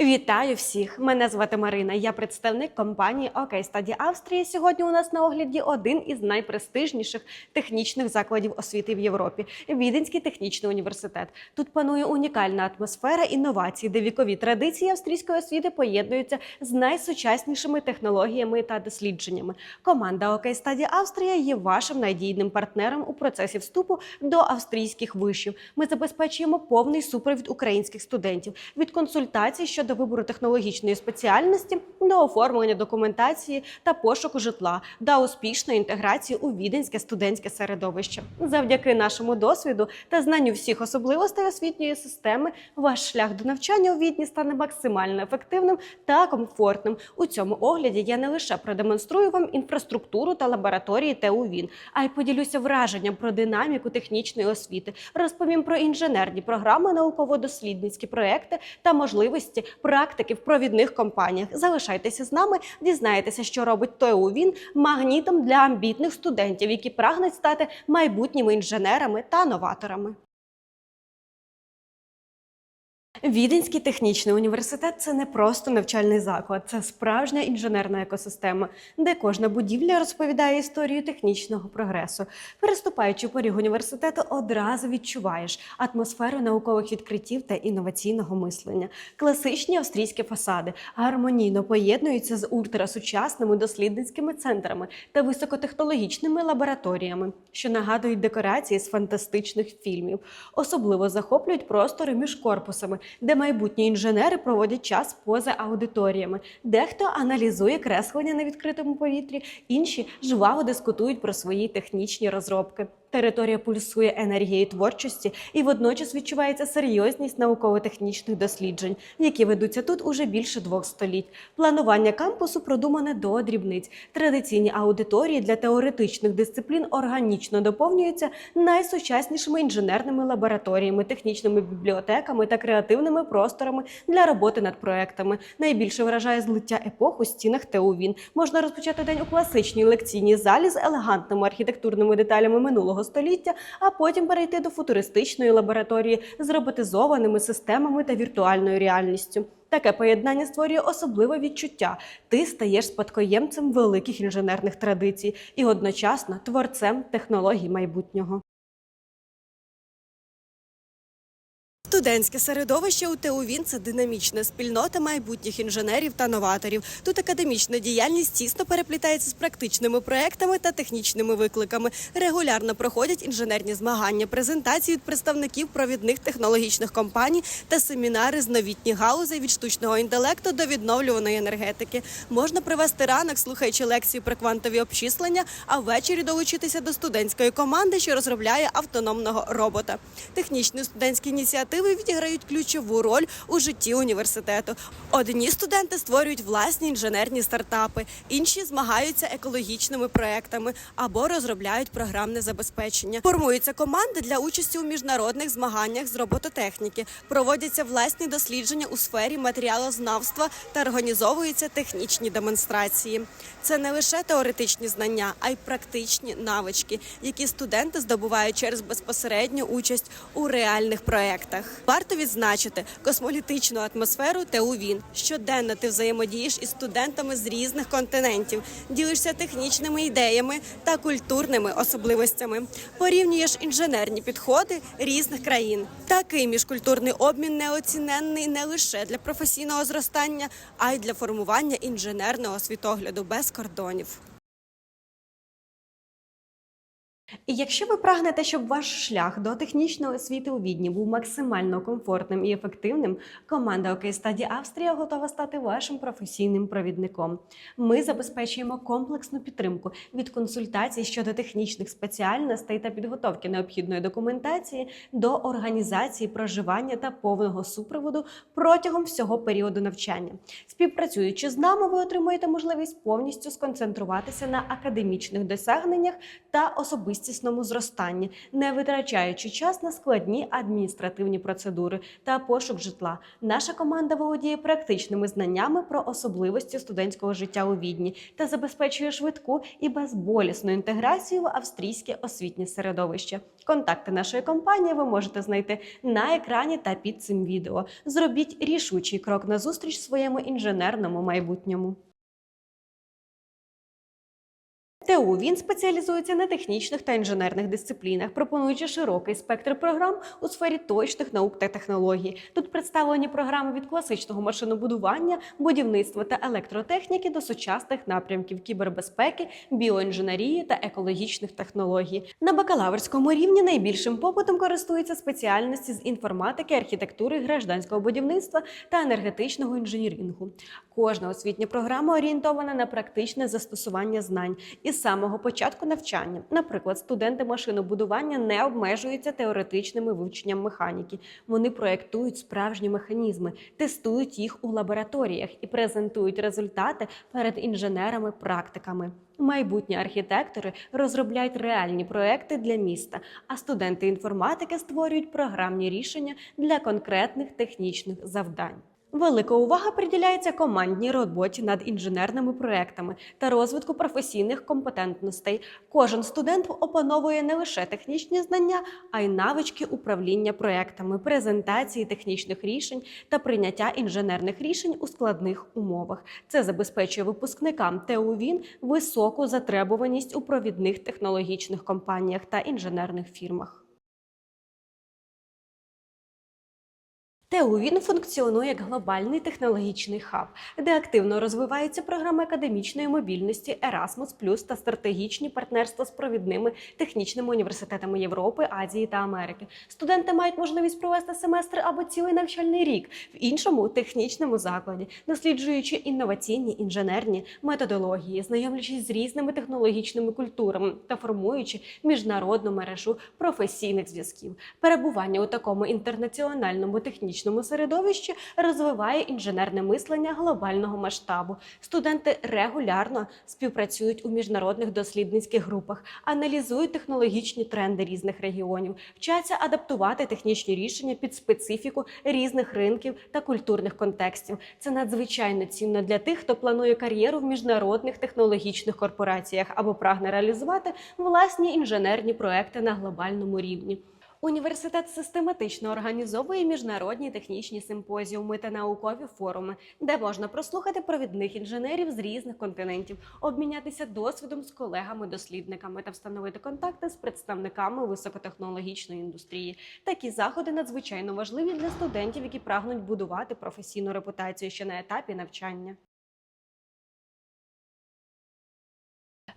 Вітаю всіх! Мене звати Марина. Я представник компанії OK Study Австрії. Сьогодні у нас на огляді один із найпрестижніших технічних закладів освіти в Європі Віденський технічний університет. Тут панує унікальна атмосфера інновацій, де вікові традиції австрійської освіти поєднуються з найсучаснішими технологіями та дослідженнями. Команда OK Study Австрія є вашим надійним партнером у процесі вступу до австрійських вишів. Ми забезпечуємо повний супровід українських студентів від консультацій щодо вибору технологічної спеціальності до оформлення документації та пошуку житла до успішної інтеграції у віденське студентське середовище. Завдяки нашому досвіду та знанню всіх особливостей освітньої системи, ваш шлях до навчання у відні стане максимально ефективним та комфортним. У цьому огляді я не лише продемонструю вам інфраструктуру та лабораторії ТУ ВІН, а й поділюся враженням про динаміку технічної освіти, розповім про інженерні програми, науково-дослідницькі проекти та можливості практики в провідних компаніях. Залишайтеся з нами, дізнаєтеся, що робить ТУ ВІН магнітом для амбітних студентів, які прагнуть стати майбутніми інженерами та новаторами. Віденський технічний університет це не просто навчальний заклад, це справжня інженерна екосистема, де кожна будівля розповідає історію технічного прогресу. Переступаючи поріг університету, одразу відчуваєш атмосферу наукових відкриттів та інноваційного мислення. Класичні австрійські фасади гармонійно поєднуються з ультрасучасними дослідницькими центрами та високотехнологічними лабораторіями, що нагадують декорації з фантастичних фільмів. Особливо захоплюють простори між корпусами, де майбутні інженери проводять час поза аудиторіями. Дехто аналізує креслення на відкритому повітрі, інші жваво дискутують про свої технічні розробки. Територія пульсує енергією творчості і водночас відчувається серйозність науково-технічних досліджень, які ведуться тут уже більше двох століть. Планування кампусу продумане до дрібниць. Традиційні аудиторії для теоретичних дисциплін органічно доповнюються найсучаснішими інженерними лабораторіями, технічними бібліотеками та креативними просторами для роботи над проектами. Найбільше вражає злиття епох у стінах ТУ ВІН. Можна розпочати день у класичній лекційній залі з елегантними архітектурними деталями минулого століття, а потім перейти до футуристичної лабораторії з роботизованими системами та віртуальною реальністю. Таке поєднання створює особливе відчуття. Ти стаєш спадкоємцем великих інженерних традицій і одночасно творцем технологій майбутнього. Студентське середовище у ТУ ВІН – це динамічна спільнота майбутніх інженерів та новаторів. Тут академічна діяльність тісно переплітається з практичними проектами та технічними викликами. Регулярно проходять інженерні змагання, презентації від представників провідних технологічних компаній та семінари з новітніх галузей від штучного інтелекту до відновлюваної енергетики. Можна провести ранок, слухаючи лекції про квантові обчислення, а ввечері долучитися до студентської команди, що розробляє автономного робота. Технічні студентські ініціативи відіграють ключову роль у житті університету. Одні студенти створюють власні інженерні стартапи, інші змагаються екологічними проектами або розробляють програмне забезпечення. Формуються команди для участі у міжнародних змаганнях з робототехніки, проводяться власні дослідження у сфері матеріалознавства та організовуються технічні демонстрації. Це не лише теоретичні знання, а й практичні навички, які студенти здобувають через безпосередню участь у реальних проектах. Варто відзначити космолітичну атмосферу ТУ ВІН. Щоденно ти взаємодієш із студентами з різних континентів, ділишся технічними ідеями та культурними особливостями, порівнюєш інженерні підходи різних країн. Такий міжкультурний обмін неоціненний не лише для професійного зростання, а й для формування інженерного світогляду без кордонів. І якщо ви прагнете, щоб ваш шлях до технічної освіти у Відні був максимально комфортним і ефективним, команда Study Австрія готова стати вашим професійним провідником. Ми забезпечуємо комплексну підтримку від консультацій щодо технічних спеціальностей та підготовки необхідної документації до організації проживання та повного супроводу протягом всього періоду навчання. Співпрацюючи з нами, ви отримуєте можливість повністю сконцентруватися на академічних досягненнях та особистій швидкісному зростанні, не витрачаючи час на складні адміністративні процедури та пошук житла. Наша команда володіє практичними знаннями про особливості студентського життя у Відні та забезпечує швидку і безболісну інтеграцію в австрійське освітнє середовище. Контакти нашої компанії ви можете знайти на екрані та під цим відео. Зробіть рішучий крок назустріч своєму інженерному майбутньому. ТУ він спеціалізується на технічних та інженерних дисциплінах, пропонуючи широкий спектр програм у сфері точних наук та технологій. Тут представлені програми від класичного машинобудування, будівництва та електротехніки до сучасних напрямків кібербезпеки, біоінженерії та екологічних технологій. На бакалаврському рівні найбільшим попитом користуються спеціальності з інформатики, архітектури, гражданського будівництва та енергетичного інженірінгу. Кожна освітня програма орієнтована на практичне застосування знань із самого початку навчання. Наприклад, студенти машинобудування не обмежуються теоретичними вивченням механіки. Вони проєктують справжні механізми, тестують їх у лабораторіях і презентують результати перед інженерами-практиками. Майбутні архітектори розробляють реальні проекти для міста, а студенти інформатики створюють програмні рішення для конкретних технічних завдань. Велика увага приділяється командній роботі над інженерними проектами та розвитку професійних компетентностей. Кожен студент опановує не лише технічні знання, а й навички управління проектами, презентації технічних рішень та прийняття інженерних рішень у складних умовах. Це забезпечує випускникам ТУ ВІН високу затребуваність у провідних технологічних компаніях та інженерних фірмах. ТУ він функціонує як глобальний технологічний хаб, де активно розвиваються програми академічної мобільності Erasmus+, та стратегічні партнерства з провідними технічними університетами Європи, Азії та Америки. Студенти мають можливість провести семестр або цілий навчальний рік в іншому технічному закладі, досліджуючи інноваційні інженерні методології, знайомлячись з різними технологічними культурами та формуючи міжнародну мережу професійних зв'язків. Перебування у такому інтернаціональному технічному середовищі розвиває інженерне мислення глобального масштабу. Студенти регулярно співпрацюють у міжнародних дослідницьких групах, аналізують технологічні тренди різних регіонів, вчаться адаптувати технічні рішення під специфіку різних ринків та культурних контекстів. Це надзвичайно цінно для тих, хто планує кар'єру в міжнародних технологічних корпораціях або прагне реалізувати власні інженерні проекти на глобальному рівні. Університет систематично організовує міжнародні технічні симпозіуми та наукові форуми, де можна прослухати провідних інженерів з різних континентів, обмінятися досвідом з колегами-дослідниками та встановити контакти з представниками високотехнологічної індустрії. Такі заходи надзвичайно важливі для студентів, які прагнуть будувати професійну репутацію ще на етапі навчання.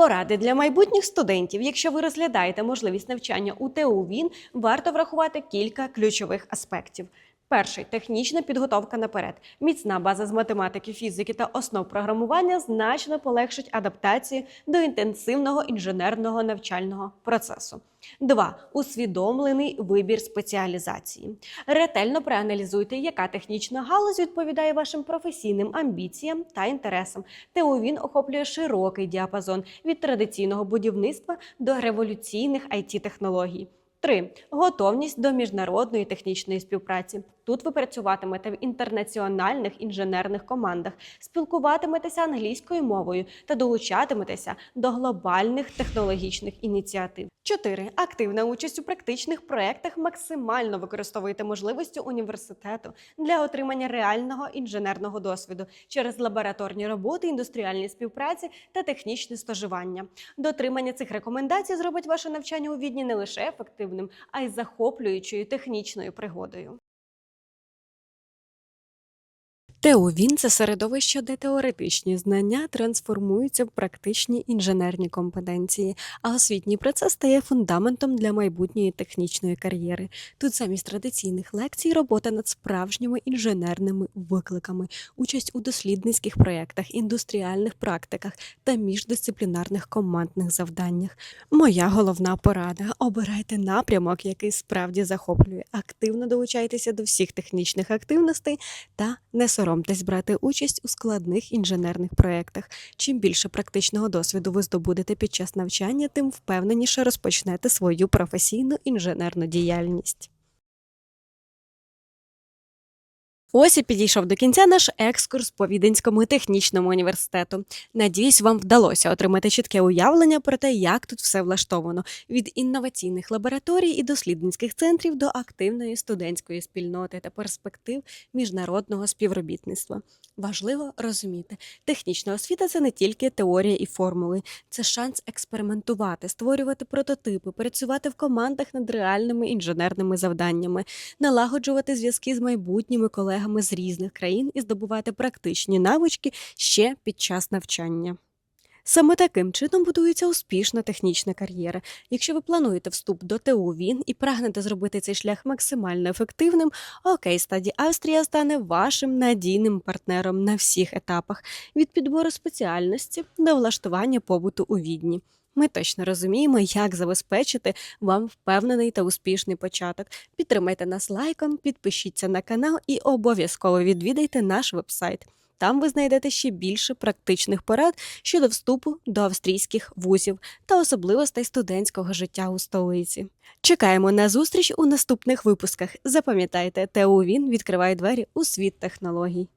Поради для майбутніх студентів. Якщо ви розглядаєте можливість навчання у ТУ ВІН, варто врахувати кілька ключових аспектів. Перший технічна підготовка наперед. Міцна база з математики, фізики та основ програмування значно полегшить адаптацію до інтенсивного інженерного навчального процесу. Два усвідомлений вибір спеціалізації. Ретельно проаналізуйте, яка технічна галузь відповідає вашим професійним амбіціям та інтересам. ТУ він охоплює широкий діапазон від традиційного будівництва до революційних it технологій 3. Готовність до міжнародної технічної співпраці. Тут ви працюватимете в інтернаціональних інженерних командах, спілкуватиметеся англійською мовою та долучатиметеся до глобальних технологічних ініціатив. 4. Активна участь у практичних проєктах максимально використовуйте можливості університету для отримання реального інженерного досвіду через лабораторні роботи, індустріальні співпраці та технічне стажування. Дотримання цих рекомендацій зробить ваше навчання у відні не лише ефективним, а й захоплюючою технічною пригодою. ТУ-ВІН – це середовище, де теоретичні знання трансформуються в практичні інженерні компетенції, а освітній процес стає фундаментом для майбутньої технічної кар'єри. Тут замість традиційних лекцій робота над справжніми інженерними викликами, участь у дослідницьких проєктах, індустріальних практиках та міждисциплінарних командних завданнях. Моя головна порада: обирайте напрямок, який справді захоплює. Активно долучайтеся до всіх технічних активностей та не соромтеся соромтесь брати участь у складних інженерних проєктах. Чим більше практичного досвіду ви здобудете під час навчання, тим впевненіше розпочнете свою професійну інженерну діяльність. Ось і підійшов до кінця наш екскурс по Віденському технічному університету. Надіюсь, вам вдалося отримати чітке уявлення про те, як тут все влаштовано від інноваційних лабораторій і дослідницьких центрів до активної студентської спільноти та перспектив міжнародного співробітництва. Важливо розуміти, технічна освіта це не тільки теорія і формули, це шанс експериментувати, створювати прототипи, працювати в командах над реальними інженерними завданнями, налагоджувати зв'язки з майбутніми колегами з різних країн і здобувати практичні навички ще під час навчання. Саме таким чином будується успішна технічна кар'єра. Якщо ви плануєте вступ до ТУ ВІН і прагнете зробити цей шлях максимально ефективним, окей, стаді Австрія стане вашим надійним партнером на всіх етапах від підбору спеціальності до влаштування побуту у Відні. Ми точно розуміємо, як забезпечити вам впевнений та успішний початок. Підтримайте нас лайком, підпишіться на канал і обов'язково відвідайте наш вебсайт. Там ви знайдете ще більше практичних порад щодо вступу до австрійських вузів та особливостей студентського життя у столиці. Чекаємо на зустріч у наступних випусках. Запам'ятайте, ТУ ВІН відкриває двері у світ технологій.